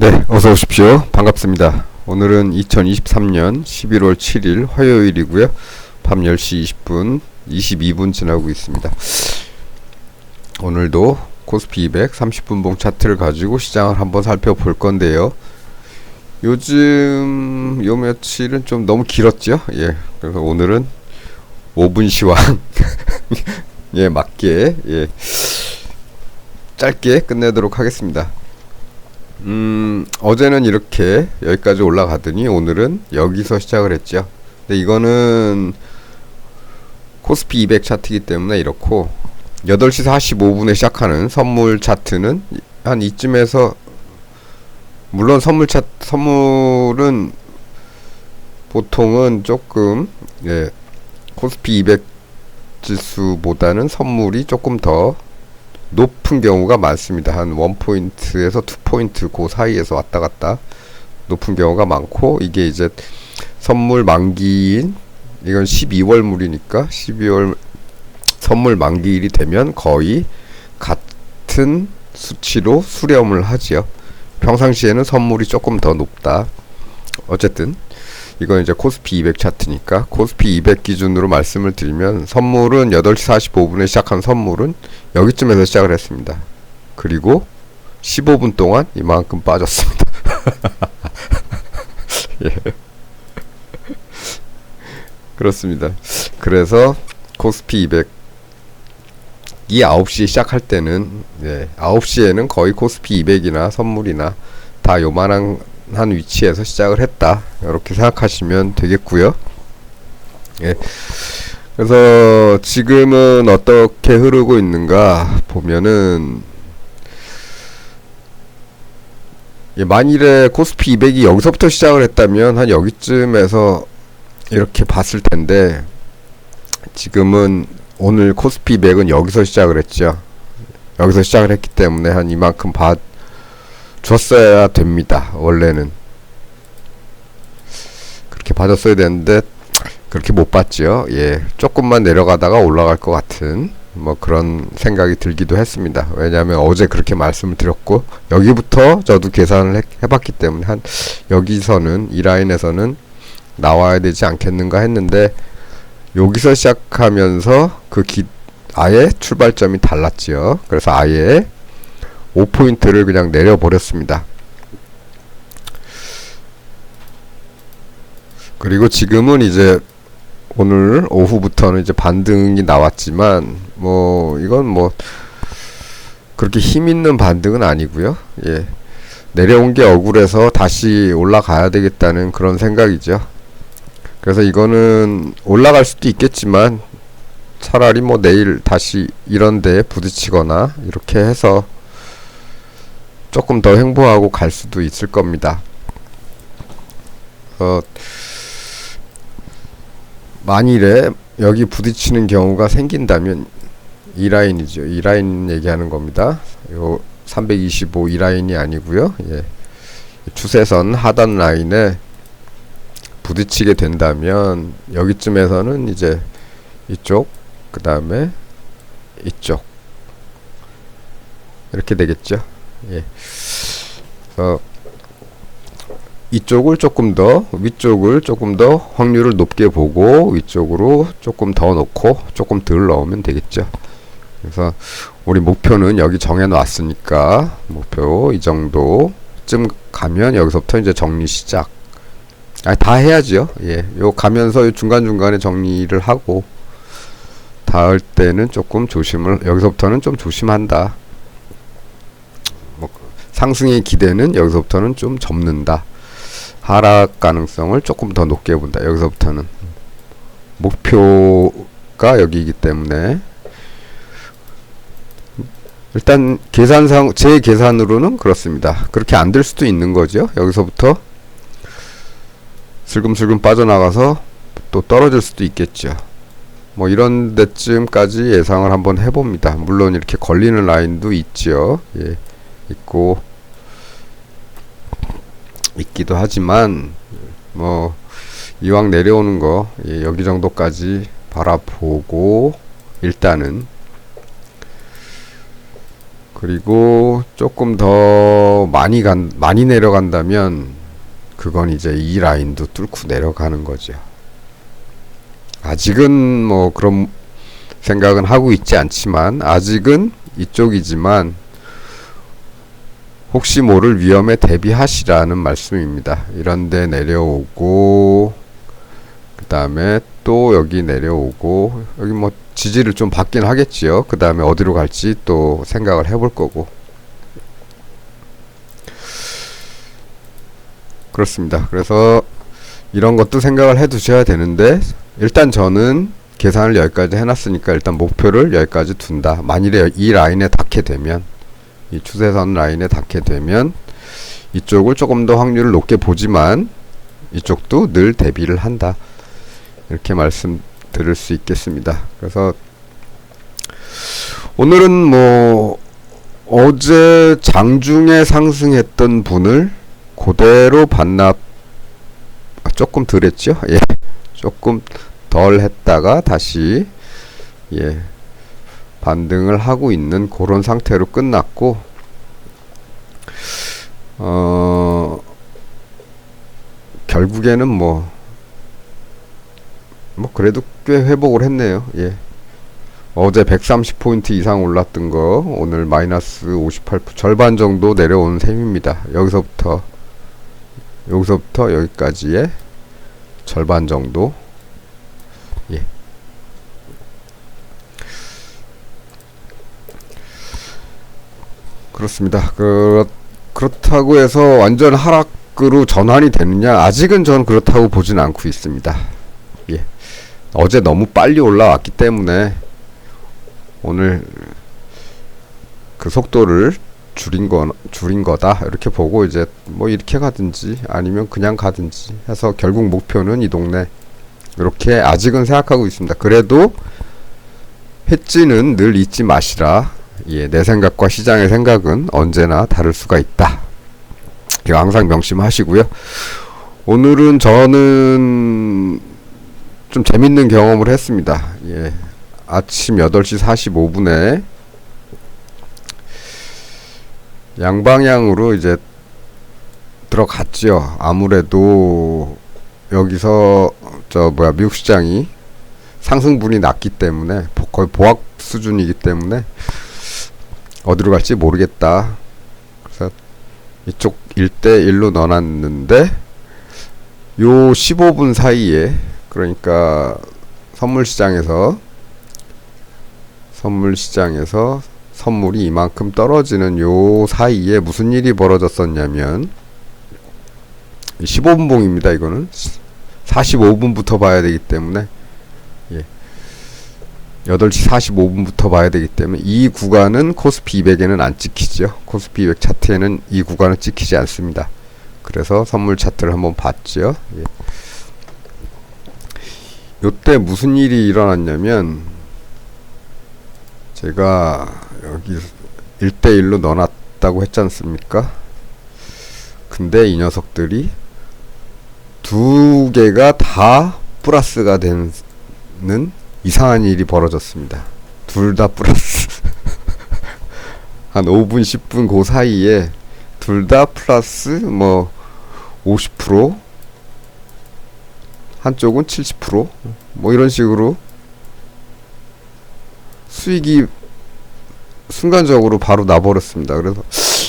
네, 어서 오십시오. 반갑습니다. 오늘은 2023년 11월 7일 화요일이고요. 밤 10시 20분, 22분 지나고 있습니다. 오늘도 코스피 200 30분봉 차트를 가지고 시장을 한번 살펴볼 건데요. 요즘 요 며칠은 좀 너무 길었죠? 예. 그래서 오늘은 5분 시황 예, 맞게 예. 짧게 끝내도록 하겠습니다. 음, 어제는 이렇게 여기까지 올라가더니 오늘은 여기서 시작을 했죠. 근데 이거는 코스피 200 차트이기 때문에 이렇고 8시 45분에 시작하는 선물 차트는 한 이쯤에서 물론 선물 차 선물은 보통은 조금 예, 코스피 200 지수보다는 선물이 조금 더 높은 경우가 많습니다. 한 1포인트에서 2포인트 그 사이에서 왔다 갔다 높은 경우가 많고 이게 이제 선물 만기인 이건 12월 물이니까 12월 선물 만기일이 되면 거의 같은 수치로 수렴을 하지요. 평상시에는 선물이 조금 더 높다. 어쨌든 이건 이제 코스피 200 차트니까 코스피 200 기준으로 말씀을 드리면 선물은 8시 45분에 시작한 선물은 여기쯤에서 시작을 했습니다. 그리고 15분 동안 이만큼 빠졌습니다. 예. 그렇습니다. 그래서 코스피 200이 9시 시작할 때는 예, 9시에는 거의 코스피 200이나 선물이나 다 요만한 한 위치에서 시작을 했다. 이렇게 생각하시면 되겠고요. 예. 그래서 지금은 어떻게 흐르고 있는가 보면은 예, 만일에 코스피 200이 여기서부터 시작을 했다면 한 여기쯤에서 이렇게 봤을 텐데 지금은 오늘 코스피 100은 여기서 시작을 했죠. 여기서 시작을 했기 때문에 한 이만큼 봐 줬어야 됩니다. 원래는 그렇게 봐줬어야 되는데 그렇게 못 봤죠. 예, 조금만 내려가다가 올라갈 것 같은 뭐 그런 생각이 들기도 했습니다. 왜냐하면 어제 그렇게 말씀을 드렸고 여기부터 저도 계산을 해, 해봤기 때문에 한 여기서는 이 라인에서는 나와야 되지 않겠는가 했는데 여기서 시작하면서 그 기, 아예 출발점이 달랐지요. 그래서 아예 5포인트를 그냥 내려버렸습니다. 그리고 지금은 이제 오늘 오후부터는 이제 반등이 나왔지만 뭐 이건 뭐 그렇게 힘 있는 반등은 아니고요. 예. 내려온 게 억울해서 다시 올라가야 되겠다는 그런 생각이죠. 그래서 이거는 올라갈 수도 있겠지만 차라리 뭐 내일 다시 이런 데 부딪히거나 이렇게 해서 조금 더 행보하고 갈 수도 있을 겁니다. 어, 만일에 여기 부딪히는 경우가 생긴다면 이 라인이죠. 이 라인 얘기하는 겁니다. 요 325 이 라인이 아니고요. 예. 추세선 하단 라인에 부딪히게 된다면 여기쯤에서는 이제 이쪽 그 다음에 이쪽 이렇게 되겠죠. 예. 어, 이쪽을 조금 더 위쪽을 조금 더 확률을 높게 보고 위쪽으로 조금 더 넣고 조금 덜 넣으면 되겠죠. 그래서 우리 목표는 여기 정해 놨으니까 목표 이 정도쯤 가면 여기서부터 이제 정리 시작. 아, 다 해야죠. 예. 요 가면서 중간 중간에 정리를 하고 닿을 때는 조금 조심을 여기서부터는 좀 조심한다. 상승의 기대는 여기서부터는 좀 접는다. 하락 가능성을 조금 더 높게 본다. 여기서부터는 목표가 여기이기 때문에 일단 계산상 제 계산으로는 그렇습니다. 그렇게 안 될 수도 있는 거죠. 여기서부터 슬금슬금 빠져나가서 또 떨어질 수도 있겠죠. 뭐 이런 데쯤까지 예상을 한번 해봅니다. 물론 이렇게 걸리는 라인도 있죠. 예, 있고 있기도 하지만 뭐 이왕 내려오는 거 예, 여기 정도까지 바라보고 일단은 그리고 조금 더 많이 간 많이 내려간다면 그건 이제 이 라인도 뚫고 내려가는 거죠. 아직은 뭐 그런 생각은 하고 있지 않지만 아직은 이쪽이지만 혹시 모를 위험에 대비하시라는 말씀입니다. 이런데 내려오고 그 다음에 또 여기 내려오고 여기 뭐 지지를 좀 받긴 하겠지요. 그 다음에 어디로 갈지 또 생각을 해볼 거고 그렇습니다. 그래서 이런 것도 생각을 해 두셔야 되는데 일단 저는 계산을 여기까지 해놨으니까 일단 목표를 여기까지 둔다. 만일에 이 라인에 닿게 되면 이 추세선 라인에 닿게 되면 이쪽을 조금 더 확률을 높게 보지만 이쪽도 늘 대비를 한다. 이렇게 말씀드릴 수 있겠습니다. 그래서 오늘은 뭐 어제 장중에 상승했던 분을 그대로 반납 아, 조금 덜 했죠? 예. 조금 덜 했다가 다시 예. 반등을 하고 있는 그런 상태로 끝났고 어 결국에는 뭐뭐 그래도 꽤 회복을 했네요. 예. 어제 130포인트 이상 올랐던 거 오늘 마이너스 58 절반 정도 내려온 셈입니다. 여기서부터 여기서부터 여기까지의 절반 정도 예. 그렇습니다. 그, 그렇다고 해서 완전 하락으로 전환이 되느냐? 아직은 전 그렇다고 보진 않고 있습니다. 예. 어제 너무 빨리 올라왔기 때문에 오늘 그 속도를 줄인 거 줄인 거다 이렇게 보고 이제 뭐 이렇게 가든지 아니면 그냥 가든지 해서 결국 목표는 이 동네 이렇게 아직은 생각하고 있습니다. 그래도 hedge는 늘 잊지 마시라. 예, 내 생각과 시장의 생각은 언제나 다를 수가 있다. 이거 항상 명심하시고요. 오늘은 저는 좀 재밌는 경험을 했습니다. 예. 아침 8시 45분에 양방향으로 이제 들어갔죠. 아무래도 여기서 저 뭐야 미국 시장이 상승분이 낮기 때문에 보- 거의 보합 수준이기 때문에 어디로 갈지 모르겠다. 그래서 이쪽 1대1로 넣어놨는데 요 15분 사이에 그러니까 선물 시장에서 선물 시장에서 선물이 이만큼 떨어지는 요 사이에 무슨 일이 벌어졌었냐면 15분 봉입니다. 이거는 45분부터 봐야 되기 때문에 예. 8시 45분부터 봐야 되기 때문에 이 구간은 코스피 200에는 안 찍히죠. 코스피 200 차트에는 이 구간은 찍히지 않습니다. 그래서 선물 차트를 한번 봤죠. 예. 요때 무슨 일이 일어났냐면 제가 여기 1대1로 넣어놨다고 했지 않습니까? 근데 이 녀석들이 두 개가 다 플러스가 되는 이상한 일이 벌어졌습니다. 둘 다 플러스. 한 5분, 10분 그 사이에 둘 다 플러스 뭐 50% 한쪽은 70%뭐 이런 식으로 수익이 순간적으로 바로 나버렸습니다. 그래서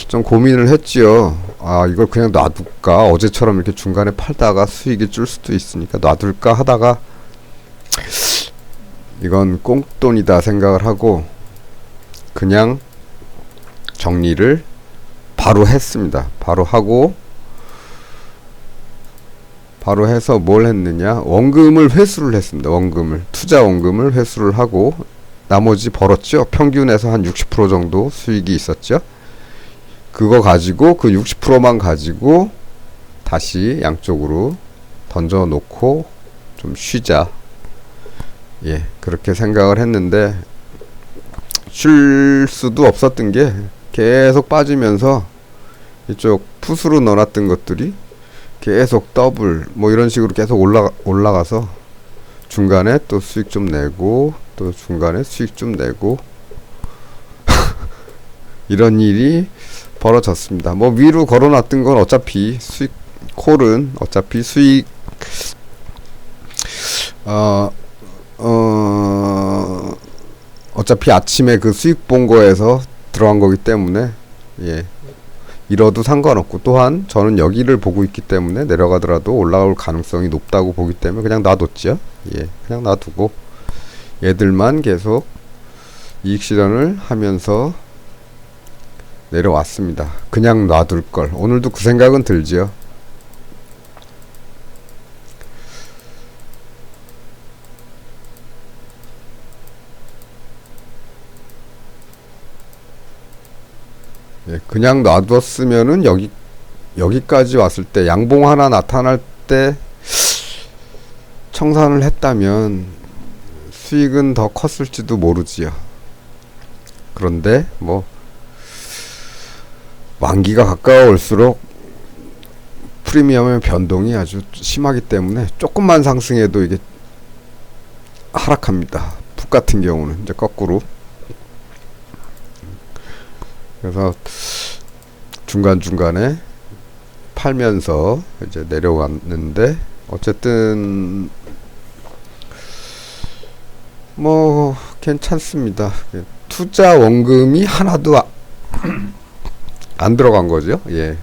좀 고민을 했지요. 아, 이걸 그냥 놔둘까? 어제처럼 이렇게 중간에 팔다가 수익이 줄 수도 있으니까 놔둘까 하다가 이건 꽁돈이다 생각을 하고 그냥 정리를 바로 했습니다. 바로 하고 바로 해서 뭘 했느냐? 원금을 회수를 했습니다. 원금을 투자 원금을 회수를 하고 나머지 벌었죠. 평균에서 한 60% 정도 수익이 있었죠. 그거 가지고 그 60%만 가지고 다시 양쪽으로 던져 놓고 좀 쉬자. 예, 그렇게 생각을 했는데 쉴 수도 없었던 게 계속 빠지면서 이쪽 풋으로 넣어놨던 것들이 계속 더블 뭐 이런 식으로 계속 올라가 올라가서 중간에 또 수익 좀 내고 또 중간에 수익 좀 내고 이런 일이 벌어졌습니다. 뭐 위로 걸어놨던 건 어차피 수익 콜은 어차피 수익 어, 어, 어차피 아침에 그 수익 본 거에서 들어간 거기 때문에 예 잃어도 상관없고 또한 저는 여기를 보고 있기 때문에 내려가더라도 올라올 가능성이 높다고 보기 때문에 그냥 놔뒀죠. 예, 그냥 놔두고 얘들만 계속 이익 실현을 하면서 내려왔습니다. 그냥 놔둘 걸. 오늘도 그 생각은 들지요. 그냥 놔뒀으면은 여기 여기까지 왔을 때 양봉 하나 나타날 때 청산을 했다면 수익은 더 컸을지도 모르지요. 그런데 뭐 만기가 가까워올수록 프리미엄의 변동이 아주 심하기 때문에 조금만 상승해도 이게 하락합니다. 북 같은 경우는 이제 거꾸로 그래서 중간중간에 팔면서 이제 내려왔는데 어쨌든 뭐 괜찮습니다. 투자 원금이 하나도 아- 안 들어간 거죠. 예.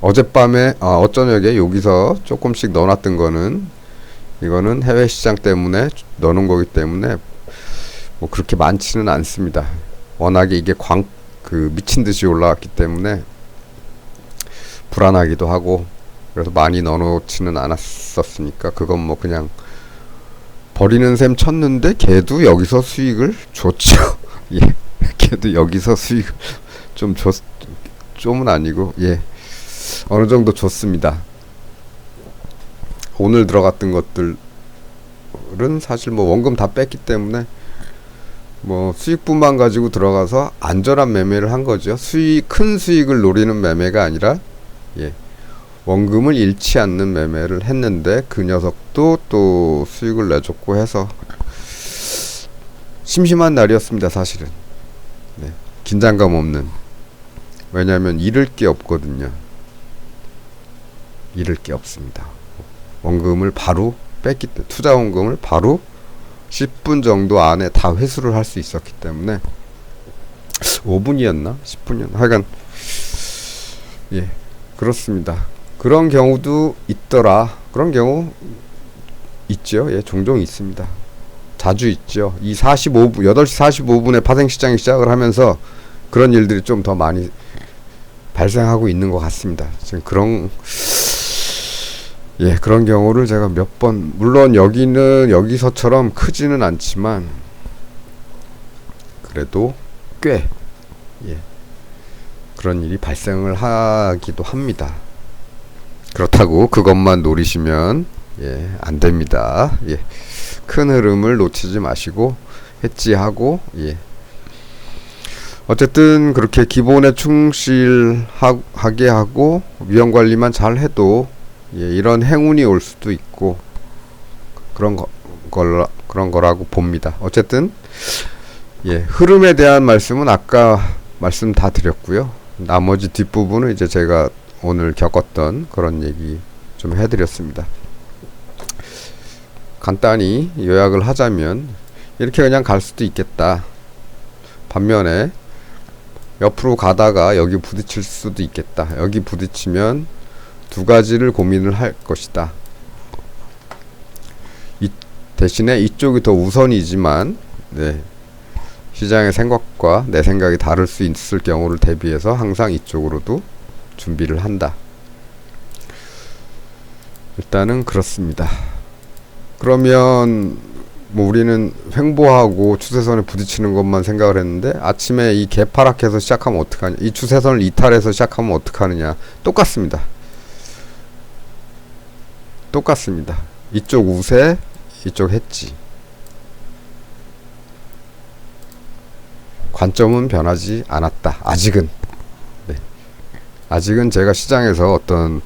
어젯밤에 아, 어저녁에 여기서 조금씩 넣어놨던 거는 이거는 해외 시장 때문에 넣어놓은 거기 때문에 뭐 그렇게 많지는 않습니다. 워낙에 이게 광 그 미친 듯이 올라왔기 때문에 불안하기도 하고 그래서 많이 넣어놓지는 않았었으니까 그건 뭐 그냥 버리는 셈 쳤는데 걔도 여기서 수익을 줬죠. 예, 걔도 여기서 수익을 좀 줬, 좀은 아니고 예 어느 정도 줬습니다. 오늘 들어갔던 것들은 사실 뭐 원금 다 뺐기 때문에 뭐 수익분만 가지고 들어가서 안전한 매매를 한 거죠. 수익 큰 수익을 노리는 매매가 아니라 예. 원금을 잃지 않는 매매를 했는데 그 녀석도 또 수익을 내줬고 해서 심심한 날이었습니다. 사실은 네. 긴장감 없는 왜냐하면 잃을 게 없거든요. 잃을 게 없습니다. 원금을 바로 뺐기 때문에 투자 원금을 바로 10분 정도 안에 다 회수를 할 수 있었기 때문에 5분이었나 10분이었나 하여간 예 그렇습니다. 그런 경우도 있더라. 그런 경우 있죠. 예, 종종 있습니다. 자주 있죠. 이 45분, 8시 45분에 파생시장이 시작을 하면서 그런 일들이 좀 더 많이 발생하고 있는 것 같습니다. 지금 그런, 예, 그런 경우를 제가 몇 번, 물론 여기는 여기서처럼 크지는 않지만, 그래도 꽤, 예, 그런 일이 발생을 하기도 합니다. 그렇다고 그것만 노리시면 예, 안 됩니다. 예. 큰 흐름을 놓치지 마시고 해지하고 예. 어쨌든 그렇게 기본에 충실하게 하고 위험 관리만 잘 해도 예, 이런 행운이 올 수도 있고 그런 거 걸, 그런 거라고 봅니다. 어쨌든 예, 흐름에 대한 말씀은 아까 말씀 다 드렸고요. 나머지 뒷부분은 이제 제가 오늘 겪었던 그런 얘기 좀 해드렸습니다. 간단히 요약을 하자면 이렇게 그냥 갈 수도 있겠다. 반면에 옆으로 가다가 여기 부딪힐 수도 있겠다. 여기 부딪히면 두 가지를 고민을 할 것이다. 이, 대신에 이쪽이 더 우선이지만 네, 시장의 생각과 내 생각이 다를 수 있을 경우를 대비해서 항상 이쪽으로도 준비를 한다. 일단은 그렇습니다. 그러면 뭐 우리는 횡보하고 추세선에 부딪히는 것만 생각을 했는데 아침에 이 개파락해서 시작하면 어떡하냐 이 추세선을 이탈해서 시작하면 어떡하느냐 똑같습니다 똑같습니다 이쪽 우세 이쪽 했지 관점은 변하지 않았다 아직은 네. 아직은 제가 시장에서 어떤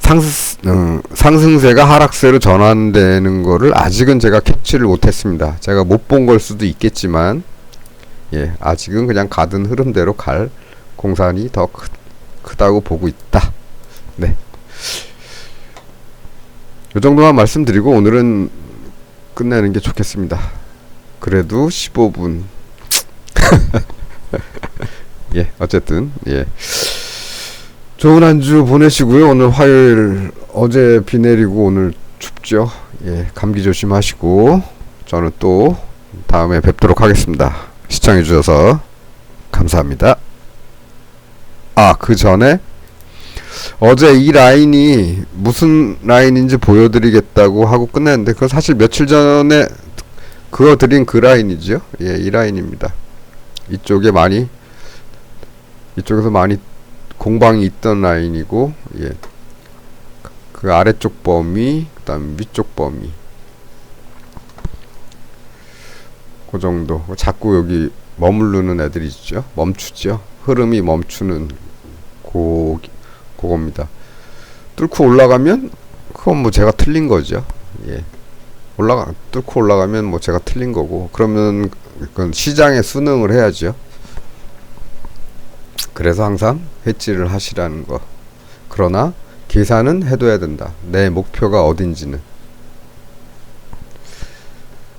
상승, 음, 상승세가 하락세로 전환되는 거를 아직은 제가 캐치를 못했습니다. 제가 못 본 걸 수도 있겠지만, 예, 아직은 그냥 가든 흐름대로 갈 공산이 더 크, 크다고 보고 있다. 네. 이 정도만 말씀드리고 오늘은 끝내는 게 좋겠습니다. 그래도 15분. 예, 어쨌든 예. 좋은 한 주 보내시고요. 오늘 화요일 어제 비 내리고 오늘 춥죠. 예, 감기 조심하시고 저는 또 다음에 뵙도록 하겠습니다. 시청해 주셔서 감사합니다. 아, 그 전에 어제 이 라인이 무슨 라인인지 보여드리겠다고 하고 끝냈는데 그건 사실 며칠 전에 그어드린 그 라인이죠. 예, 이 라인입니다. 이쪽에 많이 이쪽에서 많이 공방이 있던 라인이고 예. 그 아래쪽 범위 그다음 위쪽 범위 그 정도 자꾸 여기 머무르는 애들이 있죠 멈추죠 흐름이 멈추는 고 그겁니다 뚫고 올라가면 그건 뭐 제가 틀린 거죠 예 올라가 뚫고 올라가면 뭐 제가 틀린 거고 그러면 그건 시장에 순응을 해야죠 그래서 항상 해지를 하시라는 거. 그러나 계산은 해둬야 된다. 내 목표가 어딘지는.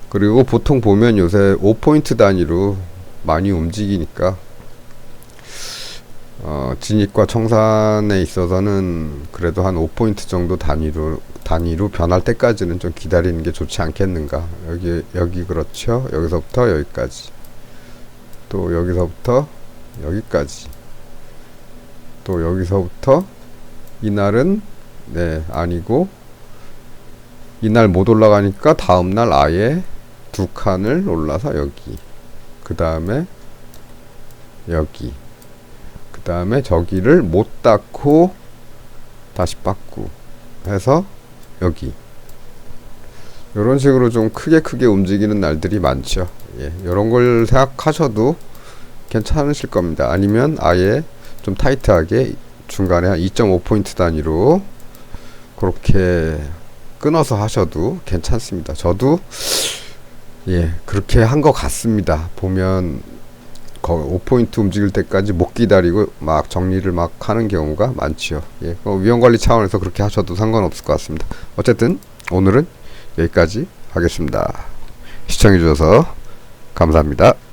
그리고 보통 보면 요새 5포인트 단위로 많이 움직이니까 어, 진입과 청산에 있어서는 그래도 한 5포인트 정도 단위로 단위로 변할 때까지는 좀 기다리는 게 좋지 않겠는가. 여기 여기 그렇죠. 여기서부터 여기까지. 또 여기서부터 여기까지. 또 여기서부터 이날은 네 아니고 이날 못 올라가니까 다음 날 아예 두 칸을 올라서 여기 그 다음에 여기 그 다음에 저기를 못 닫고 다시 받고 해서 여기 이런 식으로 좀 크게 크게 움직이는 날들이 많죠 예, 이런 걸 생각하셔도 괜찮으실 겁니다 아니면 아예 좀 타이트하게 중간에 한 2.5포인트 단위로 그렇게 끊어서 하셔도 괜찮습니다. 저도 예 그렇게 한 것 같습니다. 보면 거의 5포인트 움직일 때까지 못 기다리고 막 정리를 막 하는 경우가 많지요. 예, 어, 위험관리 차원에서 그렇게 하셔도 상관없을 것 같습니다. 어쨌든 오늘은 여기까지 하겠습니다. 시청해주셔서 감사합니다.